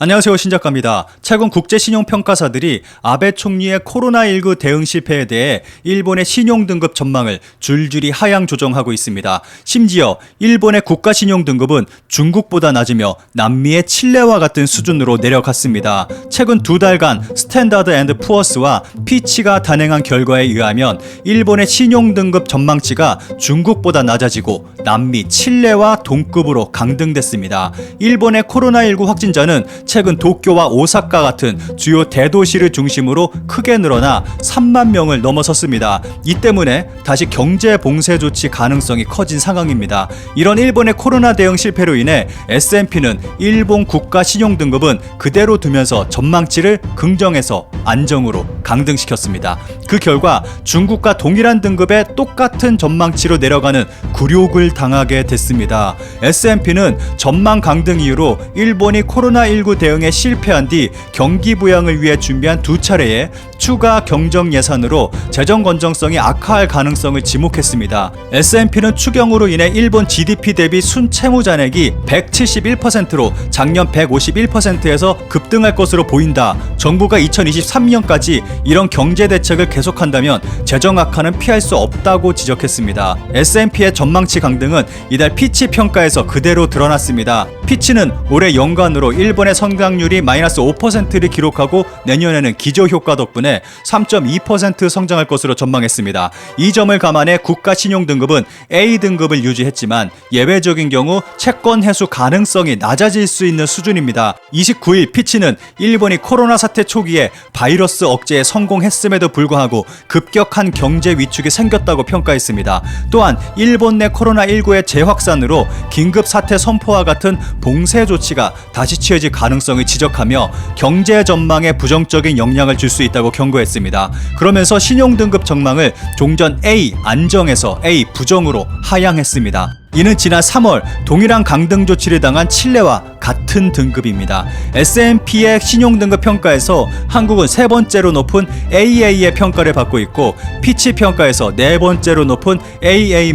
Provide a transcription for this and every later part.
안녕하세요 신작가입니다. 최근 국제신용평가사들이 아베 총리의 코로나19 대응 실패에 대해 일본의 신용등급 전망을 줄줄이 하향 조정하고 있습니다. 심지어 일본의 국가신용등급은 중국보다 낮으며 남미의 칠레와 같은 수준으로 내려갔습니다. 최근 두 달간 스탠다드 앤드 푸어스와 피치가 단행한 결과에 의하면 일본의 신용등급 전망치가 중국보다 낮아지고 남미 칠레와 동급으로 강등됐습니다. 일본의 코로나19 확진자는 최근 도쿄와 오사카 같은 주요 대도시를 중심으로 크게 늘어나 3만 명을 넘어섰습니다. 이 때문에 다시 경제 봉쇄 조치 가능성이 커진 상황입니다. 이런 일본의 코로나 대응 실패로 인해 S&P는 일본 국가 신용 등급은 그대로 두면서 전망치를 긍정에서 안정으로 강등시켰습니다. 그 결과 중국과 동일한 등급의 똑같은 전망치로 내려가는 굴욕을 당하게 됐습니다. S&P는 전망 강등 이후로 일본이 코로나19 대응에 실패한 뒤 경기 부양을 위해 준비한 두 차례의 추가 경정 예산으로 재정 건정성이 악화할 가능성을 지목했습니다. S&P는 추경으로 인해 일본 GDP 대비 순채무 잔액이 171%로 작년 151%에서 급등할 것으로 보인다. 정부가 2023년까지 이런 경제 대책을 계속한다면 재정 악화는 피할 수 없다고 지적했습니다. S&P의 전망치 강등은 이달 피치 평가에서 그대로 드러났습니다. 피치는 올해 연간으로 일본의 성장률이 마이너스 5%를 기록하고 내년에는 기저 효과 덕분에 3.2% 성장할 것으로 전망했습니다. 이 점을 감안해 국가 신용 등급은 A 등급을 유지했지만 예외적인 경우 채권 회수 가능성이 낮아질 수 있는 수준입니다. 29일 피치는 일본이 코로나 사태 초기에 바이러스 억제에 성공했음에도 불구하고 급격한 경제 위축이 생겼다고 평가했습니다. 또한 일본 내 코로나19의 재확산으로 긴급 사태 선포와 같은 봉쇄 조치가 다시 취해질 가능성을 지적하며 경제 전망에 부정적인 영향을 줄 수 있다고 경고했습니다. 그러면서 신용 등급 전망을 종전 A 안정에서 A 부정으로 하향했습니다. 이는 지난 3월 동일한 강등 조치를 당한 칠레와 같은 등급입니다. S&P의 신용 등급 평가에서 한국은 세 번째로 높은 AA의 평가를 받고 있고 피치 평가에서 네 번째로 높은 AA-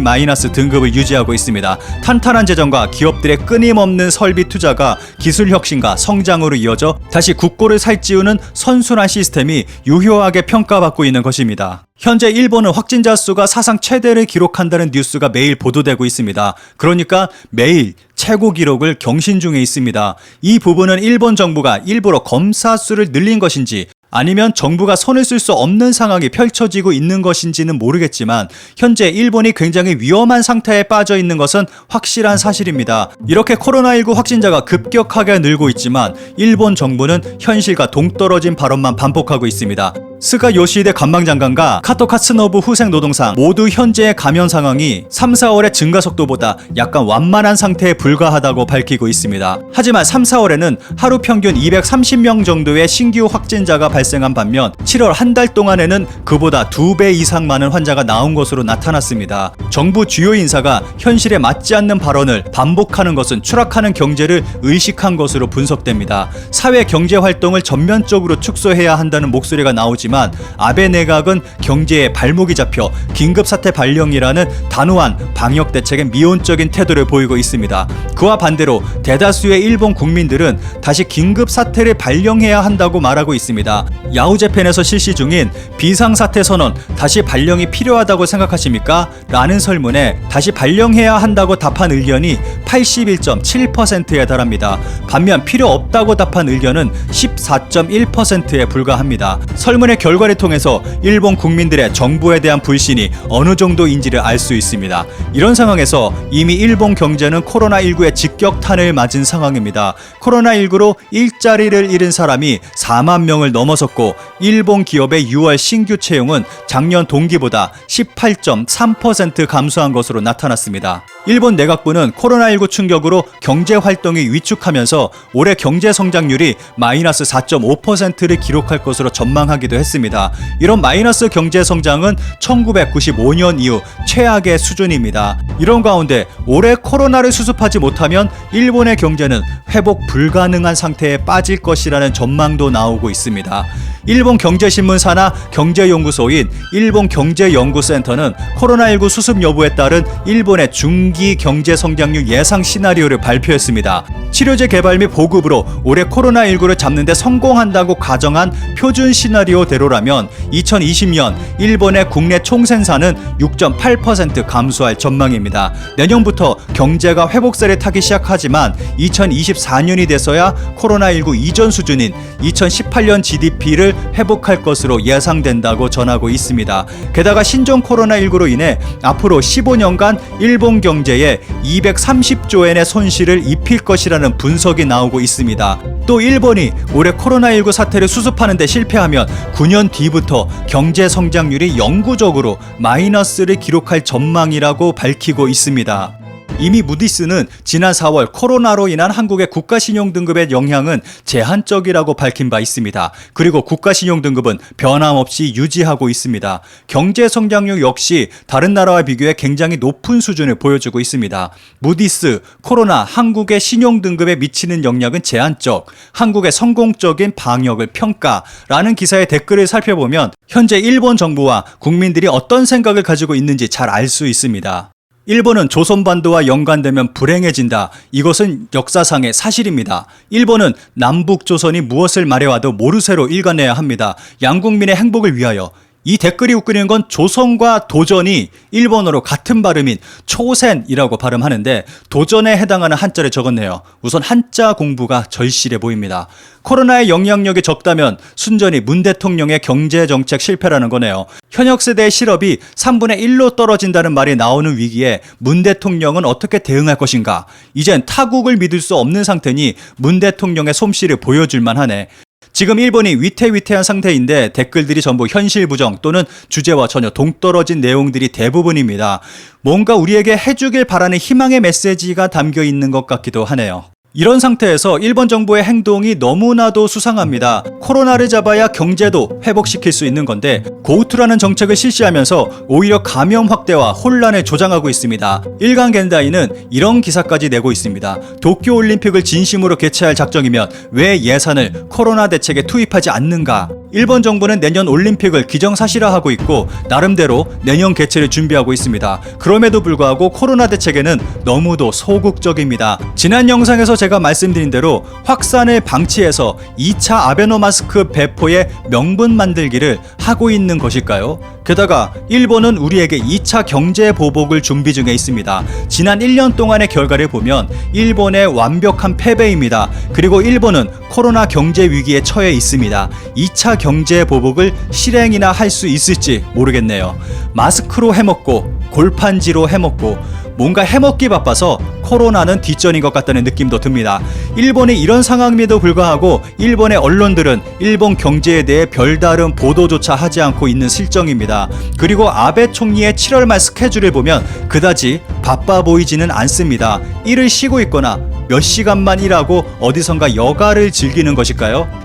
등급을 유지하고 있습니다. 탄탄한 재정과 기업들의 끊임없는 설비 투자가 기술 혁신과 성장으로 이어져 다시 국고를 살찌우는 선순환 시스템이 유효하게 평가받고 있는 것입니다. 현재 일본은 확진자 수가 사상 최대를 기록한다는 뉴스가 매일 보도되고 있습니다. 그러니까 매일 최고 기록을 경신 중에 있습니다. 이 부분은 일본 정부가 일부러 검사 수를 늘린 것인지 아니면 정부가 손을 쓸 수 없는 상황이 펼쳐지고 있는 것인지는 모르겠지만 현재 일본이 굉장히 위험한 상태에 빠져 있는 것은 확실한 사실입니다. 이렇게 코로나19 확진자가 급격하게 늘고 있지만 일본 정부는 현실과 동떨어진 발언만 반복하고 있습니다. 스가 요시히데 관방장관과 카토 카츠노부 후생 노동상 모두 현재의 감염 상황이 3, 4월의 증가 속도보다 약간 완만한 상태에 불과하다고 밝히고 있습니다. 하지만 3, 4월에는 하루 평균 230명 정도의 신규 확진자가 발생 한 반면 7월 한 달 동안에는 그보다 두배 이상 많은 환자가 나온 것으로 나타났습니다. 정부 주요 인사가 현실에 맞지 않는 발언을 반복하는 것은 추락하는 경제를 의식한 것으로 분석됩니다. 사회 경제 활동을 전면적으로 축소해야 한다는 목소리가 나오지만 아베 내각은 경제에 발목이 잡혀 긴급 사태 발령이라는 단호한 방역 대책에 미온적인 태도를 보이고 있습니다. 그와 반대로 대다수의 일본 국민들은 다시 긴급 사태를 발령해야 한다고 말하고 있습니다. 야후 재팬에서 실시 중인 비상사태 선언 다시 발령이 필요하다고 생각하십니까? 라는 설문에 다시 발령해야 한다고 답한 의견이 81.7%에 달합니다. 반면 필요 없다고 답한 의견은 14.1%에 불과합니다. 설문의 결과를 통해서 일본 국민들의 정부에 대한 불신이 어느 정도인지를 알 수 있습니다. 이런 상황에서 이미 일본 경제는 코로나19의 직격탄을 맞은 상황입니다. 코로나19로 일자리를 잃은 사람이 4만 명을 넘어 섰고 일본 기업의 6월 신규 채용은 작년 동기보다 18.3% 감소한 것으로 나타났습니다. 일본 내각부는 코로나19 충격으로 경제 활동이 위축하면서 올해 경제 성장률이 마이너스 4.5%를 기록할 것으로 전망하기도 했습니다. 이런 마이너스 경제 성장은 1995년 이후 최악의 수준입니다. 이런 가운데 올해 코로나를 수습하지 못하면 일본의 경제는 회복 불가능한 상태에 빠질 것이라는 전망도 나오고 있습니다. 일본 경제신문 산하 경제연구소인 일본 경제연구센터는 코로나19 수습 여부에 따른 일본의 중기 경제 성장률 예상 시나리오를 발표했습니다. 치료제 개발 및 보급으로 올해 코로나19를 잡는 데 성공한다고 가정한 표준 시나리오대로라면 2020년 일본의 국내 총생산은 6.8% 감소할 전망입니다. 내년부터 경제가 회복세를 타기 시작하지만 2024년이 돼서야 코로나19 이전 수준인 2018년 GDP를 회복할 것으로 예상된다고 전하고 있습니다. 게다가 신종 코로나19로 인해 앞으로 15년간 일본 경제에 230조 엔의 손실을 입힐 것이라는 분석이 나오고 있습니다. 또 일본이 올해 코로나19 사태를 수습하는 데 실패하면 9년 뒤부터 경제 성장률이 영구적으로 마이너스를 기록할 전망이라고 밝히고 있습니다. 이미 무디스는 지난 4월 코로나로 인한 한국의 국가신용등급의 영향은 제한적이라고 밝힌 바 있습니다. 그리고 국가신용등급은 변함없이 유지하고 있습니다. 경제 성장률 역시 다른 나라와 비교해 굉장히 높은 수준을 보여주고 있습니다. 무디스, 코로나 한국의 신용등급에 미치는 영향은 제한적, 한국의 성공적인 방역을 평가라는 기사의 댓글을 살펴보면 현재 일본 정부와 국민들이 어떤 생각을 가지고 있는지 잘 알 수 있습니다. 일본은 조선반도와 연관되면 불행해진다. 이것은 역사상의 사실입니다. 일본은 남북 조선이 무엇을 말해와도 모르쇠로 일관해야 합니다. 양국민의 행복을 위하여. 이 댓글이 웃기는 건 조선과 도전이 일본어로 같은 발음인 초센이라고 발음하는데 도전에 해당하는 한자를 적었네요. 우선 한자 공부가 절실해 보입니다. 코로나의 영향력이 적다면 순전히 문 대통령의 경제 정책 실패라는 거네요. 현역 세대의 실업이 3분의 1로 떨어진다는 말이 나오는 위기에 문 대통령은 어떻게 대응할 것인가? 이젠 타국을 믿을 수 없는 상태니 문 대통령의 솜씨를 보여줄만 하네. 지금 일본이 위태위태한 상태인데 댓글들이 전부 현실 부정 또는 주제와 전혀 동떨어진 내용들이 대부분입니다. 뭔가 우리에게 해주길 바라는 희망의 메시지가 담겨 있는 것 같기도 하네요. 이런 상태에서 일본 정부의 행동이 너무나도 수상합니다. 코로나를 잡아야 경제도 회복시킬 수 있는 건데 고우투라는 정책을 실시하면서 오히려 감염 확대와 혼란을 조장하고 있습니다. 일간 겐다이는 이런 기사까지 내고 있습니다. 도쿄 올림픽을 진심으로 개최할 작정이면 왜 예산을 코로나 대책에 투입하지 않는가? 일본 정부는 내년 올림픽을 기정사실화하고 있고 나름대로 내년 개최를 준비하고 있습니다. 그럼에도 불구하고 코로나 대책에는 너무도 소극적입니다. 지난 영상에서 제가 말씀드린 대로 확산을 방치해서 2차 아베노 마스크 배포의 명분 만들기를 하고 있는 것일까요? 게다가 일본은 우리에게 2차 경제 보복을 준비 중에 있습니다. 지난 1년 동안의 결과를 보면 일본의 완벽한 패배입니다. 그리고 일본은 코로나 경제 위기에 처해 있습니다. 2차 경제 보복을 실행이나 할 수 있을지 모르겠네요. 마스크로 해먹고 골판지로 해먹고 뭔가 해먹기 바빠서 코로나는 뒷전인 것 같다는 느낌도 듭니다. 일본이 이런 상황임에도 불구하고 일본의 언론들은 일본 경제에 대해 별다른 보도조차 하지 않고 있는 실정입니다. 그리고 아베 총리의 7월 말 스케줄을 보면 그다지 바빠 보이지는 않습니다. 일을 쉬고 있거나 몇 시간만 일하고 어디선가 여가를 즐기는 것일까요?